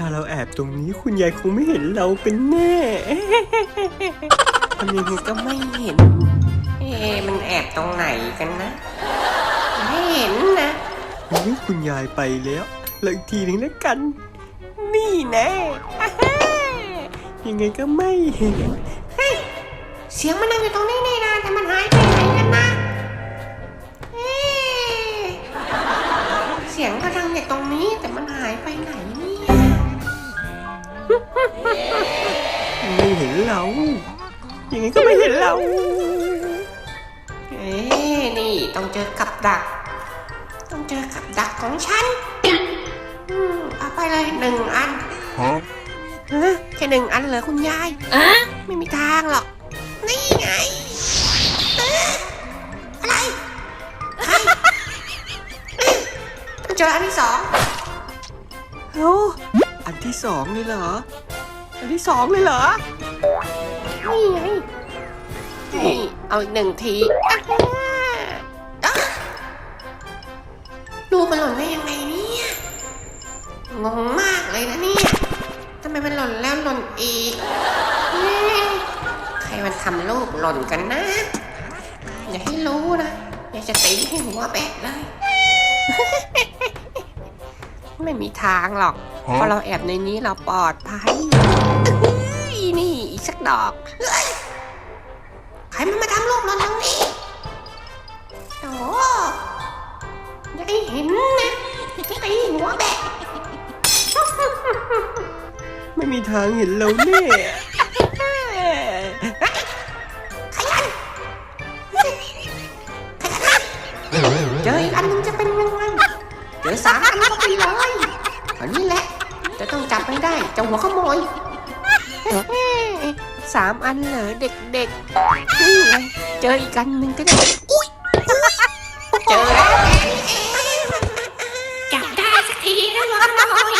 ถ้าเราแอบตรงนี้คุณยายคงไม่เห็นเราเป็นแน่ทำยังไงก็ไม่เห็น เอ๊ะมันแอบตรงไหนกันนะ ไม่เห็นนะเฮ้ยคุณยายไปแล้วเราอีกทีหนึ่งแล้วกัน นี่แน่ยังไงก็ไม่เห็นเสียงมันนั่งอยู่ตรงนี้นี่นะแต่มันหายไปไหนกันนะเอ๊ะเสียงก็ดังอยู่ตรงนี้แต่มันหายไปไหน เนี่ยไม่เห็นเรายังไงก็ไม่เห็นเราเอ๊ะนี่ต้องเจอกับดัก ต้องเจอกับดักของฉันอืมเอาไปเลยหนึ่งอัน Huh? ฮะแค่หนึ่งอันเหรอคุณยายอะไม่มีทางหรอก นี่ไงเอ๊ะอะไรใครเอ๊ะต้องเจออันที่สองเอ้าอันที่สองเลยเหรอ อันที่สองเลยเหรอ นี่ไงนี่เอาอีกหนึ่งทีอะอะลูกมันหล่นได้ยังไงเนี่ยงงมากเลยนะเนี่ยทำไมมันหล่นแล้วหล่นอีกเอ๊ะใครมันทำลูกหล่นกันนะ อย่าให้รู้นะอย่าจะตีให้หัวแบะเลยไม่มีทางหรอก เพราะเราแอบในนี้เราปลอดภัยเอ้ย นี่อีกสักดอกเฮ้ยใครมันมาทำลูกหล่นตรงนี้โอ้อย่าให้เห็นนะจะตีหัวแบะไม่มีทางเห็นเราแน่ขยันเจออีกอันหนึงจะเป็นยังไงเจอสามอันก็ไปเลยอันนี้แหละจะต้องจับไม่ได้เจ้าหัวขโมย สามอันเหรอเด็กๆนี่ไเจออีกอันหนึ่งก็ได้อุ้ยเจอแล้วจับได้สักทีนะลอย